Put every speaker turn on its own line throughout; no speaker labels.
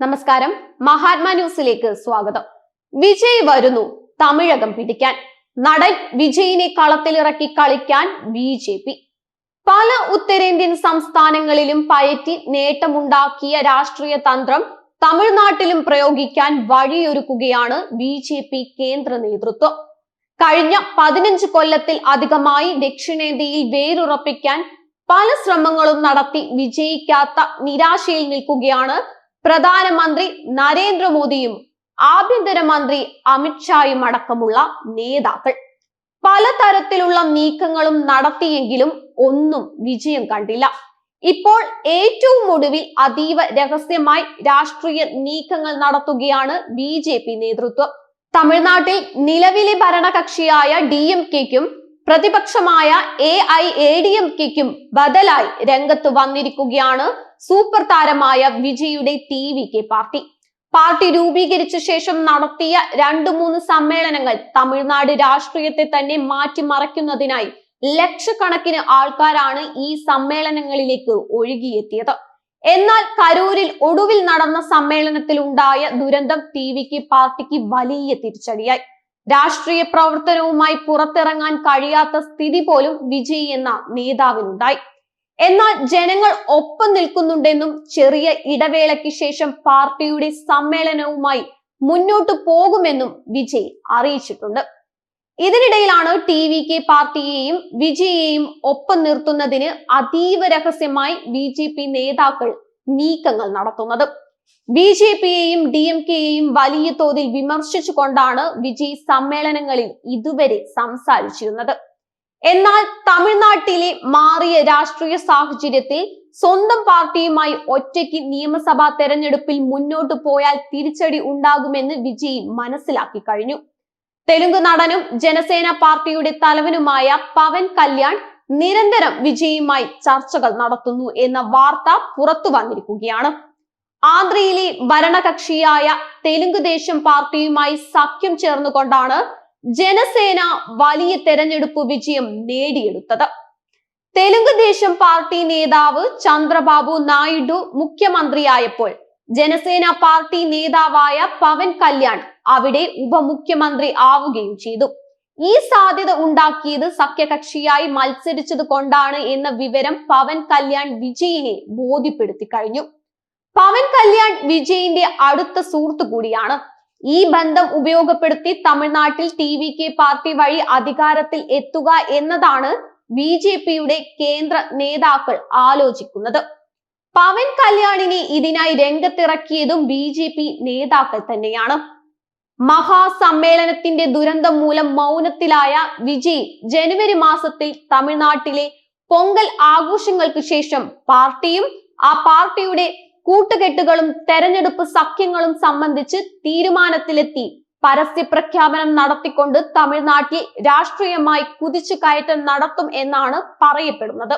നമസ്കാരം. മഹാത്മാ ന്യൂസിലേക്ക് സ്വാഗതം. വിജയ് വരുന്നു തമിഴകം പിടിക്കാൻ. നടൻ വിജയിനെ കളത്തിലിറക്കി കളിക്കാൻ ബി ജെ പി. പല ഉത്തരേന്ത്യൻ സംസ്ഥാനങ്ങളിലും പയറ്റി നേട്ടമുണ്ടാക്കിയ രാഷ്ട്രീയ തന്ത്രം തമിഴ്നാട്ടിലും പ്രയോഗിക്കാൻ വഴിയൊരുക്കുകയാണ് ബി ജെ പി കേന്ദ്ര നേതൃത്വം. കഴിഞ്ഞ പതിനഞ്ച് കൊല്ലത്തിൽ അധികമായി ദക്ഷിണേന്ത്യയിൽ വേരുറപ്പിക്കാൻ പല ശ്രമങ്ങളും നടത്തി വിജയിക്കാത്ത നിരാശയിൽ നിൽക്കുകയാണ് പ്രധാനമന്ത്രി നരേന്ദ്രമോദിയും ആഭ്യന്തരമന്ത്രി അമിത്ഷായും അടക്കമുള്ള നേതാക്കൾ. പലതരത്തിലുള്ള നീക്കങ്ങളും നടത്തിയെങ്കിലും ഒന്നും വിജയം കണ്ടില്ല. ഇപ്പോൾ ഏറ്റവും ഒടുവിൽ അതീവ രഹസ്യമായി രാഷ്ട്രീയ നീക്കങ്ങൾ നടത്തുകയാണ് ബി നേതൃത്വം. തമിഴ്നാട്ടിൽ നിലവിലെ ഭരണകക്ഷിയായ ഡി എം കെക്കും പ്രതിപക്ഷമായ A I A D M കെക്കും ബദലായി രംഗത്ത് വന്നിരിക്കുകയാണ് സൂപ്പർ താരമായ വിജയുടെ T V K party. Party രൂപീകരിച്ച ശേഷം നടത്തിയ രണ്ടു മൂന്ന് സമ്മേളനങ്ങൾ തമിഴ്നാട് രാഷ്ട്രീയത്തെ തന്നെ മാറ്റിമറിക്കുന്നതിനായി ലക്ഷക്കണക്കിന് ആൾക്കാരാണ് ഈ സമ്മേളനങ്ങളിലേക്ക് ഒഴുകിയെത്തിയത്. എന്നാൽ കരൂരിൽ ഒടുവിൽ നടന്ന സമ്മേളനത്തിൽ ഉണ്ടായ ദുരന്തം ടി വിക്ക് പാർട്ടിക്ക് വലിയ തിരിച്ചടിയായി. രാഷ്ട്രീയ പ്രവർത്തനവുമായി പുറത്തിറങ്ങാൻ കഴിയാത്ത സ്ഥിതി പോലും വിജയ് എന്ന നേതാവിനുണ്ടായി. എന്നാൽ ജനങ്ങൾ ഒപ്പം നിൽക്കുന്നുണ്ടെന്നും ചെറിയ ഇടവേളയ്ക്ക് ശേഷം പാർട്ടിയുടെ സമ്മേളനവുമായി മുന്നോട്ടു പോകുമെന്നും വിജയ് അറിയിച്ചിട്ടുണ്ട്. ഇതിനിടയിലാണ് ടി വി കെ പാർട്ടിയെയും വിജയെയും ഒപ്പം നിർത്തുന്നതിന് അതീവ രഹസ്യമായി ബി നേതാക്കൾ നീക്കങ്ങൾ നടത്തുന്നത്. ബി ജെ പിയെയും ഡി എം കെയെയും വലിയ തോതിൽ വിമർശിച്ചുകൊണ്ടാണ് വിജയ് സമ്മേളനങ്ങളിൽ ഇതുവരെ സംസാരിച്ചിരുന്നത്. എന്നാൽ തമിഴ്നാട്ടിലെ മാറിയ രാഷ്ട്രീയ സാഹചര്യത്തിൽ സ്വന്തം പാർട്ടിയുമായി ഒറ്റയ്ക്ക് നിയമസഭാ തെരഞ്ഞെടുപ്പിൽ മുന്നോട്ട് പോയാൽ തിരിച്ചടി ഉണ്ടാകുമെന്ന് വിജയ് മനസ്സിലാക്കി കഴിഞ്ഞു. തെലുങ്ക് നടനും ജനസേന പാർട്ടിയുടെ തലവനുമായ പവൻ കല്യാൺ നിരന്തരം വിജയുമായി ചർച്ചകൾ നടത്തുന്നു എന്ന വാർത്ത പുറത്തു വന്നിരിക്കുകയാണ്. ആന്ധ്രയിലെ ഭരണകക്ഷിയായ തെലുങ്ക് ദേശം പാർട്ടിയുമായി സഖ്യം ചേർന്നുകൊണ്ടാണ് ജനസേന വലിയ തെരഞ്ഞെടുപ്പ് വിജയം നേടിയെടുത്തത്. തെലുങ്ക് ദേശം പാർട്ടി നേതാവ് ചന്ദ്രബാബു നായിഡു മുഖ്യമന്ത്രിയായപ്പോൾ ജനസേന പാർട്ടി നേതാവായ പവൻ കല്യാൺ അവിടെ ഉപമുഖ്യമന്ത്രി ആവുകയും ചെയ്തു. ഈ സാധ്യത ഉണ്ടാക്കിയത് സഖ്യകക്ഷിയായി മത്സരിച്ചത് കൊണ്ടാണ് എന്ന വിവരം പവൻ കല്യാൺ വിജയിനെ ബോധ്യപ്പെടുത്തി കഴിഞ്ഞു. പവൻ കല്യാൺ വിജയിന്റെ അടുത്ത സുഹൃത്തു കൂടിയാണ്. ഈ ബന്ധം ഉപയോഗപ്പെടുത്തി തമിഴ്നാട്ടിൽ ടി വി കെ പാർട്ടി വഴി അധികാരത്തിൽ എത്തുക എന്നതാണ് ബി ജെ പിയുടെ കേന്ദ്ര നേതാക്കൾ ആലോചിക്കുന്നത്. പവൻ കല്യാണിനെ ഇതിനായി രംഗത്തിറക്കിയതും ബി ജെ പി നേതാക്കൾ തന്നെയാണ്. മഹാസമ്മേളനത്തിന്റെ ദുരന്തം മൂലം മൗനത്തിലായ വിജയ് ജനുവരി മാസത്തിൽ തമിഴ്നാട്ടിലെ പൊങ്കൽ ആഘോഷങ്ങൾക്ക് ശേഷം പാർട്ടിയും ആ പാർട്ടിയുടെ കൂട്ടുകെട്ടുകളും തെരഞ്ഞെടുപ്പ് സഖ്യങ്ങളും സംബന്ധിച്ച് തീരുമാനത്തിലെത്തി. പരസ്യ പ്രഖ്യാപനം നടത്തിക്കൊണ്ട് തമിഴ്നാട്ടിൽ രാഷ്ട്രീയമായി കുതിച്ചു കയറ്റം നടത്തും എന്നാണ് പറയപ്പെടുന്നത്.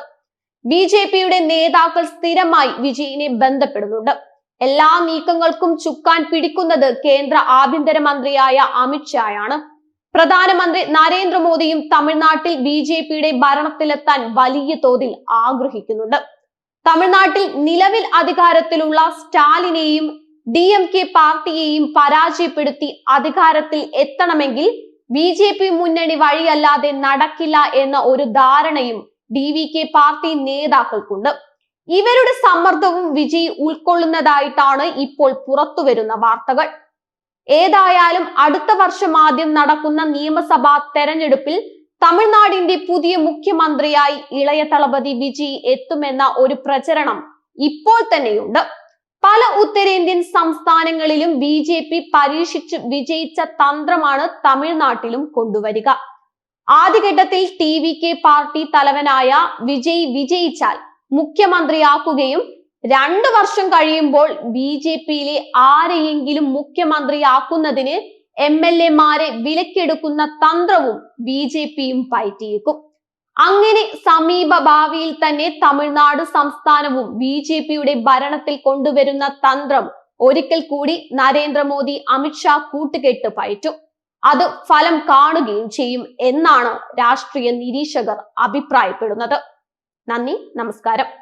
ബി ജെ പിയുടെ നേതാക്കൾ സ്ഥിരമായി വിജയിനെ ബന്ധപ്പെടുന്നുണ്ട്. എല്ലാ നീക്കങ്ങൾക്കും ചുക്കാൻ പിടിക്കുന്നത് കേന്ദ്ര ആഭ്യന്തരമന്ത്രിയായ അമിത്ഷായാണ് പ്രധാനമന്ത്രി നരേന്ദ്രമോദിയും തമിഴ്നാട്ടിൽ ബി ജെ പിയുടെ ഭരണത്തിലെത്താൻ വലിയ തോതിൽ ആഗ്രഹിക്കുന്നുണ്ട്. തമിഴ്നാട്ടിൽ നിലവിൽ അധികാരത്തിലുള്ള സ്റ്റാലിനെയും ഡി എം കെ പാർട്ടിയെയും പരാജയപ്പെടുത്തി അധികാരത്തിൽ എത്തണമെങ്കിൽ ബി ജെ പി മുന്നണി വഴിയല്ലാതെ നടക്കില്ല എന്ന ഒരു ധാരണയും ഡി വി കെ പാർട്ടി നേതാക്കൾക്കുണ്ട്. ഇവരുടെ സമ്മർദ്ദവും വിജയ് ഉൾക്കൊള്ളുന്നതായിട്ടാണ് ഇപ്പോൾ പുറത്തുവരുന്ന വാർത്തകൾ. ഏതായാലും അടുത്ത വർഷം ആദ്യം നടക്കുന്ന നിയമസഭാ തെരഞ്ഞെടുപ്പിൽ തമിഴ്നാടിന്റെ പുതിയ മുഖ്യമന്ത്രിയായി ഇളയ തളപതി വിജി എത്തുമെന്ന ഒരു പ്രചരണം ഇപ്പോൾ തന്നെയുണ്ട്. പല ഉത്തരേന്ത്യൻ സംസ്ഥാനങ്ങളിലും ബി ജെ പി പരീക്ഷിച്ച് വിജയിച്ച തന്ത്രമാണ് തമിഴ്നാട്ടിലും കൊണ്ടുവരിക. ആദ്യഘട്ടത്തിൽ ടി വി കെ പാർട്ടി തലവനായ വിജയ് വിജയിച്ചാൽ മുഖ്യമന്ത്രിയാക്കുകയും രണ്ടു വർഷം കഴിയുമ്പോൾ ബി ജെ പിയിലെ ആരെയെങ്കിലും മുഖ്യമന്ത്രിയാക്കുന്നതിന് എം എൽ എമാരെ വിലക്കെടുക്കുന്ന തന്ത്രവും ബി ജെ പിയും പയറ്റിയേക്കും. അങ്ങനെ സമീപ ഭാവിയിൽ തന്നെ തമിഴ്നാട് സംസ്ഥാനവും ബി ജെ പിയുടെ ഭരണത്തിൽ കൊണ്ടുവരുന്ന തന്ത്രം ഒരിക്കൽ കൂടി നരേന്ദ്രമോദി അമിത്ഷാ കൂട്ടുകെട്ട് പയറ്റും. അത് ഫലം കാണുകയും ചെയ്യും എന്നാണ് രാഷ്ട്രീയ നിരീക്ഷകർ അഭിപ്രായപ്പെടുന്നത്. നന്ദി നമസ്കാരം.